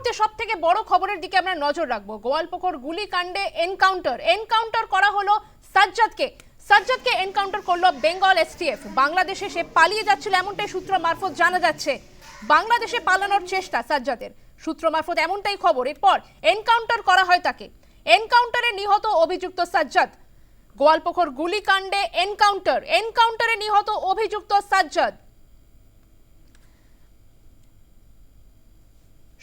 মুহূর্তে সব থেকে বড় খবরের দিকে আমরা নজর রাখব। গোয়ালপুকুর গুলিকাণ্ডে এনকাউন্টার এনকাউন্টার করা হলো সাজ্জাদকে। সাজ্জাদকে এনকাউন্টার করল বেঙ্গল এসটিএফ বাংলাদেশে সে পালিয়ে যাচ্ছিল এমনটাই সূত্র মারফত জানা যাচ্ছে। বাংলাদেশে পালানোর চেষ্টা সাজ্জাদের। সূত্র মারফত এমনটাই খবর। এরপর এনকাউন্টার করা হয় তাকে। এনকাউন্টারে নিহত অভিযুক্ত সাজ্জাদ। গোয়ালপুকুর গুলিকাণ্ডে এনকাউন্টার এনকাউন্টারে নিহত অভিযুক্ত সাজ্জাদ।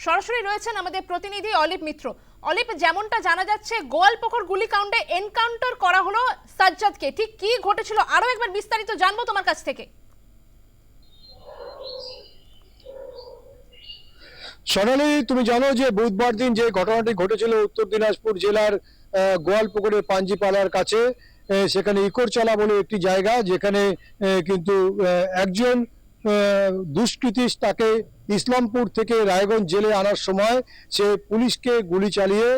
সরাসরি রয়েছেন আমাদের প্রতিনিধি অলিপ মিত্র। অলিপ, যেমনটা জানা যাচ্ছে গোয়ালপুকুর গুলিকাণ্ডে এনকাউন্টার করা হলো সাজ্জাদকে। ঠিক কি ঘটেছিল আরও একবার বিস্তারিত জানব তোমার কাছ থেকে। সোনালি, তুমি জানো যে বুধবার দিন যে ঘটনাটি ঘটেছিল উত্তর দিনাজপুর জেলার গোয়ালপুকুরের পাঞ্জিপালার কাছে সেখানে ইকোরচালা বলে একটি জায়গা, যেখানে কিন্তু একজন দুষ্কৃতী তাকে ইসলামপুর থেকে রায়গঞ্জ জেলে আনার সময় সে পুলিশকে গুলি চালিয়ে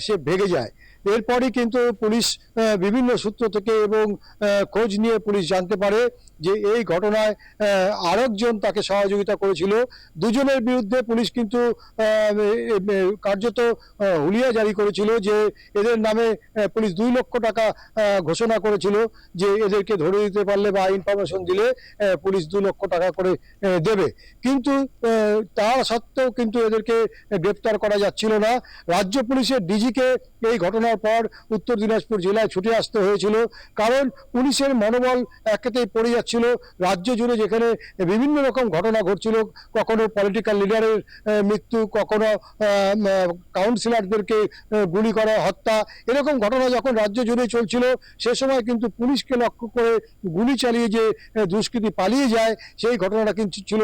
সে ভেগে যায়। এরপরই কিন্তু পুলিশ বিভিন্ন সূত্র থেকে এবং খোঁজ নিয়ে পুলিশ জানতে পারে যে এই ঘটনায় আরেকজন তাকে সহযোগিতা করেছিল। দুজনের বিরুদ্ধে পুলিশ কিন্তু কার্যত হুলিয়া জারি করেছিল যে এদের নামে পুলিশ দুই লক্ষ টাকা ঘোষণা করেছিল যে এদেরকে ধরে দিতে পারলে বা ইনফরমেশন দিলে পুলিশ দু লক্ষ টাকা করে দেবে। কিন্তু তা সত্ত্বেও কিন্তু এদেরকে গ্রেপ্তার করা যাচ্ছিল না। রাজ্য পুলিশের ডিজিকে এই ঘটনার পর উত্তর দিনাজপুর জেলায় ছুটে আসতে হয়েছিল। কারণ পুলিশের মনোবল একেতেই পড়ে যাচ্ছিল। রাজ্য জুড়ে যেখানে বিভিন্ন রকম ঘটনা ঘটছিল, কখনো পলিটিক্যাল লিডারের মৃত্যু, কখনো কাউন্সিলরদেরকে গুলি করা, হত্যা, এরকম ঘটনা যখন রাজ্য জুড়ে চলছিল, সে সময় কিন্তু পুলিশকে লক্ষ্য করে গুলি চালিয়ে যে দুষ্কৃতী পালিয়ে যায়, সেই ঘটনাটা কিন্তু ছিল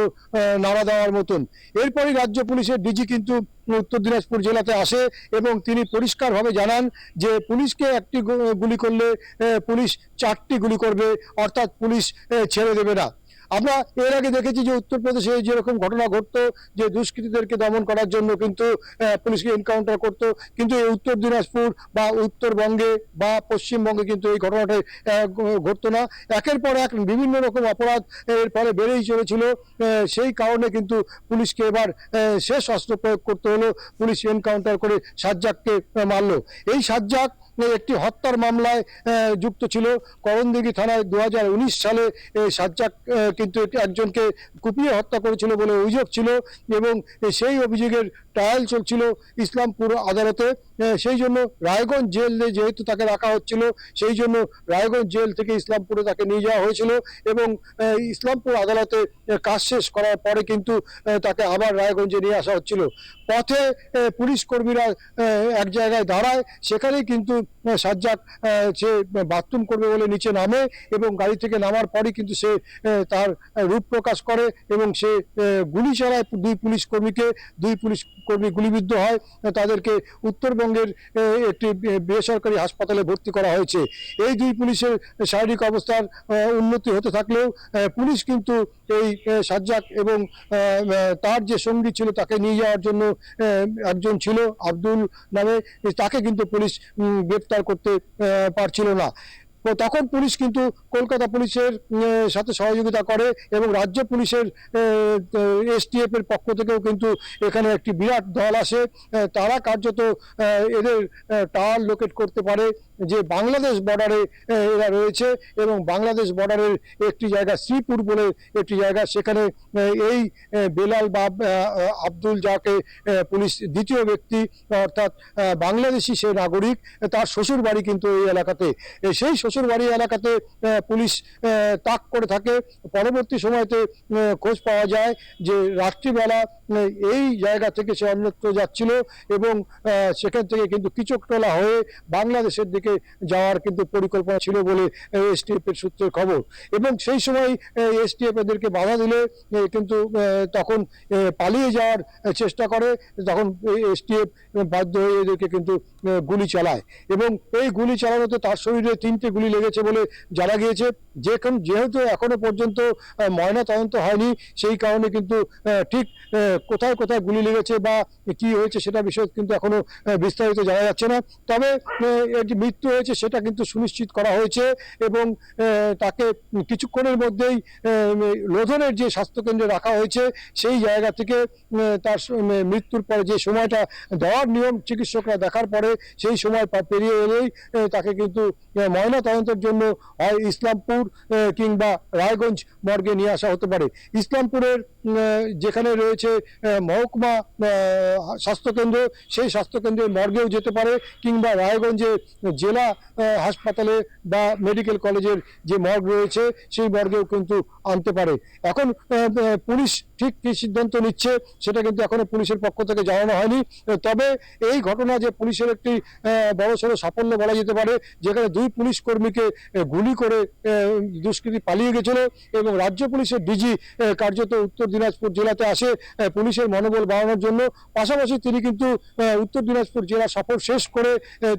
নাড়া দেওয়ার মতন। এরপরই রাজ্য পুলিশের ডিজি কিন্তু উত্তর দিনাজপুর জেলাতে আসে এবং তিনি পরিষ্কারভাবে জানান যে পুলিশকে একটি গুলি করলে পুলিশ চারটি গুলি করবে, অর্থাৎ পুলিশ ছেড়ে দেবে না। আমরা এর আগে দেখেছি যে উত্তরপ্রদেশে যেরকম ঘটনা ঘটতো, যে দুষ্কৃতীদেরকে দমন করার জন্য কিন্তু পুলিশকে এনকাউন্টার করতো, কিন্তু এই উত্তর দিনাজপুর বা উত্তরবঙ্গে বা পশ্চিমবঙ্গে কিন্তু এই ঘটনাটা ঘটতো না। একের পর এক বিভিন্ন রকম অপরাধ এর ফলে বেড়েই চলেছিল। সেই কারণে কিন্তু পুলিশকে এবার শেষ অস্ত্র প্রয়োগ করতে হলো। পুলিশ এনকাউন্টার করে সাজ্জাককে মারলো। এই সাজ্জাক একটি হত্যার মামলায় যুক্ত ছিল। করণদিঘি থানায় দু হাজার উনিশ সালে সাজ্জাক কিন্তু একজনকে কুপিয়ে হত্যা করেছিল বলে অভিযোগ ছিল এবং সেই অভিযোগের ট্রায়াল চলছিল ইসলামপুর আদালতে। সেই জন্য রায়গঞ্জ জেলে যেহেতু তাকে রাখা হচ্ছিল, সেই জন্য রায়গঞ্জ জেল থেকে ইসলামপুরে তাকে নিয়ে যাওয়া হয়েছিল এবং ইসলামপুর আদালতে কাজ শেষ করার পরে কিন্তু তাকে আবার রায়গঞ্জে নিয়ে আসা হচ্ছিল। পথে পুলিশ কর্মীরা এক জায়গায় দাঁড়ায়, সেখানেই কিন্তু সাজ্জাক সে বাথরুম করবে বলে নিচে নামে এবং গাড়ি থেকে নামার পরই কিন্তু সে তার রূপ প্রকাশ করে এবং সে গুলি চালায় দুই পুলিশ কর্মীকে। দুই পুলিশ কর্মী গুলিবিদ্ধ হয়। তাদেরকে উত্তরবঙ্গের একটি বেসরকারি হাসপাতালে ভর্তি করা হয়েছে। এই দুই পুলিশের শারীরিক অবস্থার উন্নতি হতে থাকলেও পুলিশ কিন্তু এই সাজ্জাক এবং তার যে সঙ্গী ছিল তাকে নিয়ে যাওয়ার জন্য একজন ছিল, আব্দুল নামে তাকে কিন্তু পুলিশ গ্রেপ্তার করতে পারছিল না। তখন পুলিশ কিন্তু কলকাতা পুলিশের সাথে সহযোগিতা করে এবং রাজ্য পুলিশের এসটিএফ এর পক্ষ থেকেও কিন্তু এখানে একটি বিরাট দল আসে। তারা কার্যত এদের টাওয়ার লোকেট করতে পারে। যে বাংলাদেশ বর্ডারে এরা রয়েছে এবং বাংলাদেশ বর্ডারের একটি জায়গা শ্রীপুর বলে একটি জায়গা। সেখানে এই বেলাল বা আব্দুল যাকে পুলিশ দ্বিতীয় ব্যক্তি অর্থাৎ বাংলাদেশি সে নাগরিক তার শ্বশুর বাড়ি কিন্তু এই এলাকাতে। সেই শ্বশুর বাড়ি এলাকাতে পুলিশ তাক করে থাকে। পরবর্তী সময়তে খোঁজ পাওয়া যায় যে রাত্রিবেলা এই জায়গা থেকে সে অন্যত্র যাচ্ছিল এবং সেখান থেকে কিন্তু কিচকতলা হয়ে বাংলাদেশের দিকে যাওয়ার কিন্তু পরিকল্পনা ছিল বলে এসটিএফ এর সূত্রের খবর। এবং সেই সময় এসটিএফ এদেরকে বাধা দিলে কিন্তু তখন পালিয়ে যাওয়ার চেষ্টা করে, তখন এসটিএফ বাধ্য হয়ে এদেরকে কিন্তু গুলি চালায়। এবং এই গুলি চালানোতে তার শরীরে তিনটে গুলি লেগেছে বলে জানা গিয়েছে। যেখান, যেহেতু এখনও পর্যন্ত ময়না তদন্ত হয়নি, সেই কারণে কিন্তু ঠিক কোথায় কোথায় গুলি লেগেছে বা কি হয়েছে সেটা বিষয়ে কিন্তু এখনও বিস্তারিত জানা যাচ্ছে না। তবে এটি মৃত্যু হয়েছে, সেটা কিন্তু সুনিশ্চিত করা হয়েছে এবং তাকে কিছুক্ষণের মধ্যেই লোধনের যে স্বাস্থ্যকেন্দ্রে রাখা হয়েছে, সেই জায়গা থেকে তার মৃত্যুর পরে যে সময়টা দেওয়ার নিয়ম চিকিৎসকরা দেখার পরে, সেই সময় পেরিয়ে এলেই তাকে কিন্তু ময়না তদন্তের জন্য হয় ইসলামপুর কিংবা রায়গঞ্জ মর্গে নিয়ে আসা হতে পারে। ইসলামপুরের যেখানে রয়েছে মহকুমা স্বাস্থ্যকেন্দ্র, সেই স্বাস্থ্যকেন্দ্রের মর্গেও যেতে পারে, কিংবা রায়গঞ্জে জেলা হাসপাতালে বা মেডিকেল কলেজের যে মর্গ রয়েছে, সেই মর্গেও কিন্তু আনতে পারে। এখন পুলিশ ঠিক কি সিদ্ধান্ত নিচ্ছে, সেটা কিন্তু এখনও পুলিশের পক্ষ থেকে জানানো হয়নি। তবে এই ঘটনা যে পুলিশের একটি বড়সড় সাফল্য বলা যেতে পারে, যেখানে দুই পুলিশ কর্মীকে গুলি করে দুষ্কৃতী পালিয়ে গেছিল এবং রাজ্য পুলিশের ডিজি কার্যত উত্তর দিনাজপুর জেলাতে আসে পুলিশের মনোবল বাড়ানোর জন্য। পাশাপাশি তিনি কিন্তু উত্তর দিনাজপুর জেলা সফর শেষ করে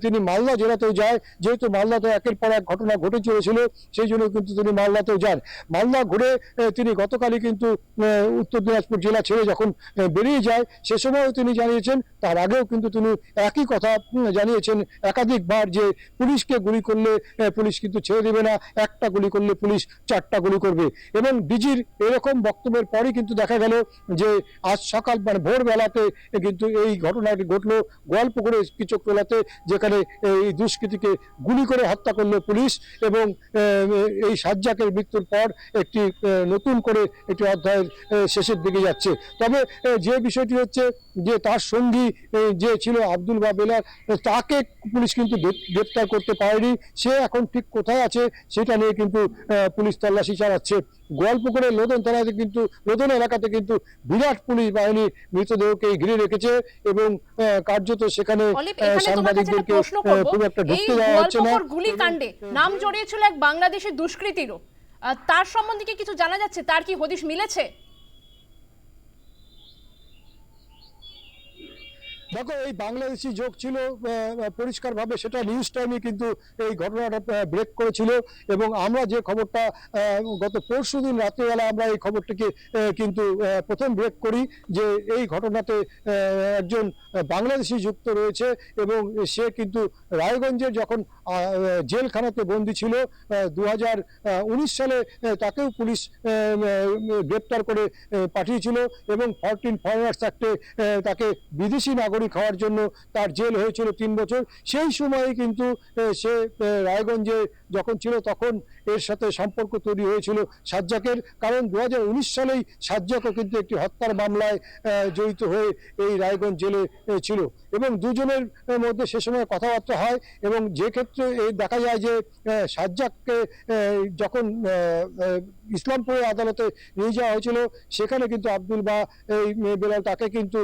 তিনি মালদা জেলাতেও যায়। যেহেতু মালদাতে একের পর এক ঘটনা ঘটে চলেছিল, সেই জন্য কিন্তু তিনি মালদাতেও যান। মালদা ঘুরে তিনি গতকালই কিন্তু উত্তর দিনাজপুর জেলা ছেড়ে যখন বেরিয়ে যায়, সে সময়ও তিনি জানিয়েছেন, তার আগেও কিন্তু তিনি একই কথা জানিয়েছেন একাধিকবার যে পুলিশকে গুলি করলে পুলিশ কিন্তু ছেড়ে দেবে না, একটা গুলি করলে পুলিশ চারটা গুলি করবে। এবং ডিজির এরকম বক্তব্যের পরই কিন্তু দেখা গেল যে, আজ সকাল মানে ভোরবেলাতে কিন্তু এই ঘটনাটি ঘটলো গোয়ালপুকুরে কিচকটোলাতে যেখানে এই দুষ্কৃতীকে গুলি করে হত্যা করল পুলিশ এবং এই সাজ্জাকের মৃত্যুর পর একটি নতুন করে একটি অধ্যায়ের শেষের দিকে যাচ্ছে। তবে যে বিষয়টি হচ্ছে যে তার সঙ্গী যে ছিল আব্দুল বা বেলার তাকে পুলিশ কিন্তু গ্রেপ্তার করতে পারেনি। সে এখন ঠিক কোথায় আছে সেটা নিয়ে কিন্তু পুলিশ তল্লাশি চালাচ্ছে। গোয়ালপুকুরের লোদন থানাতে কিন্তু লোদন এলাকাতে কিন্তু বিরাট পুলিশ বাহিনী মৃতদেহকে ঘিরে রেখেছে এবং কার্যত সেখানে সাংবাদিকদেরকে খুব একটা ঢুকতে দেওয়া হচ্ছে না। গুলিকাণ্ডে নাম জড়িয়েছিল এক বাংলাদেশের দুষ্কৃতীরও। তার সম্বন্ধে কি কিছু জানা যাচ্ছে? তার কি হদিশ মিলেছে? দেখো, এই বাংলাদেশি যোগ ছিল পরিষ্কারভাবে সেটা নিউজ টাইমে কিন্তু এই ঘটনাটা ব্রেক করেছিল এবং আমরা যে খবরটা গত পরশু দিন রাত্রিবেলা আমরা এই খবরটিকে কিন্তু প্রথম ব্রেক করি যে এই ঘটনাতে একজন বাংলাদেশি যুক্ত রয়েছে এবং সে কিন্তু রায়গঞ্জে যখন জেলখানাতে বন্দি ছিল দু হাজার উনিশ সালে তাকেও পুলিশ গ্রেপ্তার করে পাঠিয়েছিল এবং ফরটিন ফরেনার্স অ্যাক্টে তাকে বিদেশি নাগরিক হওয়ার জন্য তার জেল হয়েছিল তিন বছর। সেই সময়ে কিন্তু সে রায়গঞ্জে যখন ছিল তখন এর সাথে সম্পর্ক তৈরি হয়েছিল সাজ্জাকের। কারণ দু হাজার উনিশ সালেই সাজ্জাকও কিন্তু একটি হত্যার মামলায় জড়িত হয়ে এই রায়গঞ্জ জেলে ছিল। এবং দুজনের মধ্যে সে সময় কথাবার্তা হয় এবং যে ক্ষেত্রে এই দেখা যায় যে সাজ্জাককে যখন ইসলামপুরের আদালতে নিয়ে যাওয়া হয়েছিল। সেখানে কিন্তু আব্দুল বা এই বেলাল তাকে কিন্তু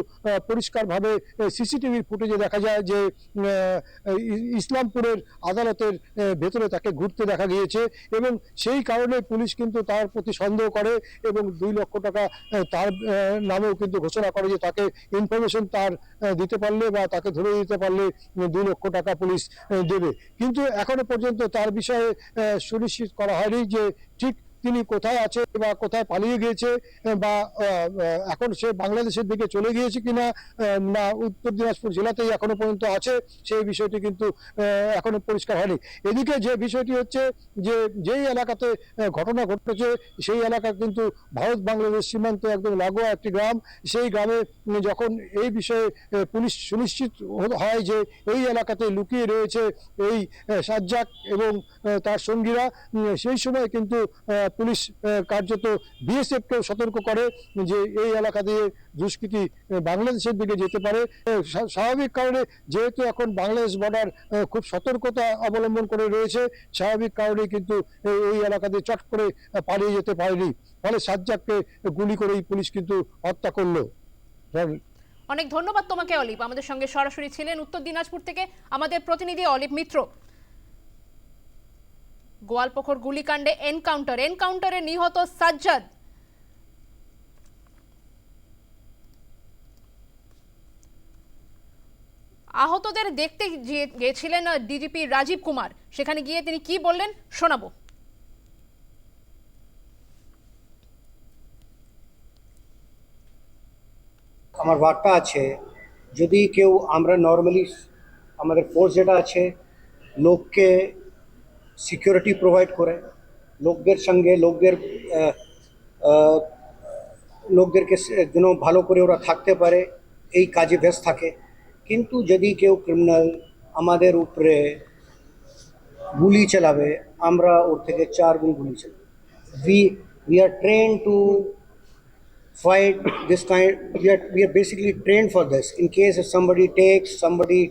পরিষ্কারভাবে সিসিটিভির ফুটেজে দেখা যায় যে ইসলামপুরের আদালতের ভেতরে তাকে ঘুরতে দেখা গিয়েছে এবং সেই কারণে পুলিশ কিন্তু তার প্রতি সন্দেহ করে এবং দুই লক্ষ টাকা তার নামেও কিন্তু ঘোষণা করে যে তাকে ইনফরমেশন তার দিতে পারলে বা তাকে ধরে দিতে পারলে দুই লক্ষ টাকা পুলিশ দেবে। কিন্তু এখনও পর্যন্ত তার বিষয়ে সুনিশ্চিত করা হয়নি যে ঠিক তিনি কোথায় আছে বা কোথায় পালিয়ে গিয়েছে, বা এখন সে বাংলাদেশের দিকে চলে গিয়েছে কিনা না উত্তর দিনাজপুর জেলাতেই এখনও পর্যন্ত আছে, সেই বিষয়টি কিন্তু এখনও পরিষ্কার হয়নি। এদিকে যে বিষয়টি হচ্ছে যে, যেই এলাকাতে ঘটনা ঘটেছে, সেই এলাকা কিন্তু ভারত বাংলাদেশ সীমান্ত একদম লাগোয়া একটি গ্রাম। সেই গ্রামে যখন এই বিষয়ে পুলিশ সুনিশ্চিত হয় যে, এই এলাকাতে লুকিয়ে রয়েছে এই সাজ্জাক এবং তার সঙ্গীরা সেই সময় কিন্তু পুলিশ কার্যত বিএসএফকেও সতর্ক করে যে এই এলাকা দিয়ে দুষ্কৃতী বাংলাদেশের দিকে যেতে পারে। স্বাভাবিক কারণে যেহেতু এখন বাংলাদেশ বর্ডার খুব সতর্কতা অবলম্বন করে রয়েছে, স্বাভাবিক কারণে কিন্তু এই এলাকা দিয়ে চট করে পালিয়ে যেতে পারেনি। ফলে সাজ্জাককে গুলি করেই পুলিশ কিন্তু হত্যা করল। অনেক ধন্যবাদ তোমাকে অলিভ আমাদের সঙ্গে সরাসরি ছিলেন উত্তর দিনাজপুর থেকে আমাদের প্রতিনিধি অলিভ মিত্র। গোয়ালপোখর গুলিকাণ্ডে এনকাউন্টার, এনকাউন্টারে নিহত সাজ্জাদ। আহতদের দেখতে গিয়ে- গিয়েছিলেন ডিজিপি রাজীব কুমার। সেখানে গিয়ে তিনি কি বললেন শোনাবো। আমার বার্তা আছে, যদি কেউ আমরা নর্মালি আমাদের ফোর্স যেটা আছে, লোককে সিকিউরিটি প্রোভাইড করে লোকদের সঙ্গে লোকদের লোকদেরকে যেন ভালো করে ওরা থাকতে পারে এই কাজে ব্যস্ত থাকে কিন্তু যদি কেউ ক্রিমিনাল আমাদের উপরে গুলি চালাবে আমরা ওর থেকে চার গুণ গুলি চালাবো we we are train to we are we are basically trained for this in case if somebody takes somebody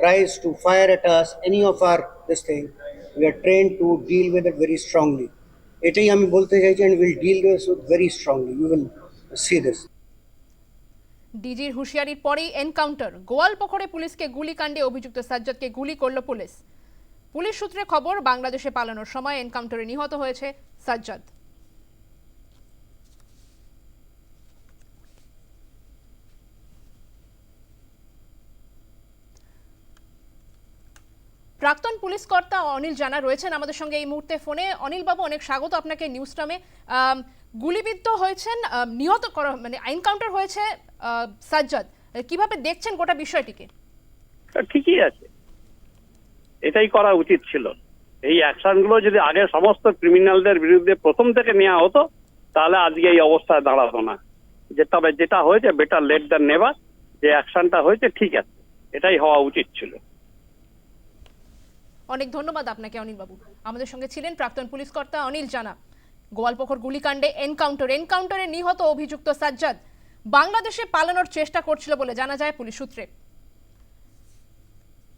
tries to fire at us any of our this thing we are trained to deal with it very strongly. এটাই আমি বলতে চাইছি and will deal with very strongly. You will see this. ডিজির হুঁশিয়ারির পরেই encounter. গোয়ালপোখরে পুলিশকে গুলিকাণ্ডে অভিযুক্ত সাজ্জাদকে গুলি করল পুলিশ। পুলিশ সূত্রে খবর, বাংলাদেশে পালানোর সময় এনকাউন্টারে নিহত হয়েছে সাজ্জাদ। প্রাক্তন পুলিশ কর্তা অনিল জানা রয়েছেন আমাদের সঙ্গে এই মুহূর্তে ফোনে। অনিল বাবু অনেক স্বাগত আপনাকে নিউজ টামে গুলিবিদ্ধ হয়েছেন নিহত করা মানে এনকাউন্টার হয়েছে সাজ্জাদ। কীভাবে দেখছেন গোটা বিষয়টিকে? ঠিকই আছে। এটাই করা উচিত ছিল। এই অ্যাকশনগুলো যদি আগে সমস্ত ক্রিমিনালদের বিরুদ্ধে প্রথম থেকে নেওয়া হতো, তাহলে আজকে এই অবস্থায় দাঁড়াতো না। যে তবে যেটা হয়েছে বেটার লেট দ্যান নেভার যে অ্যাকশনটা হয়েছে, ঠিক আছে। এটাই হওয়া উচিত ছিল। অনেক ধন্যবাদ আপনাকে অনিল বাবু আমাদের সঙ্গে ছিলেন প্রাক্তন পুলিশ কর্তা অনিল জানা। গোয়ালপোখর গুলিকাণ্ডে এনকাউন্টার, এনকাউন্টারে নিহত অভিযুক্ত সাজ্জাদ। বাংলাদেশে পালানোর চেষ্টা করছিল বলে জানা যায় পুলিশ সূত্রে।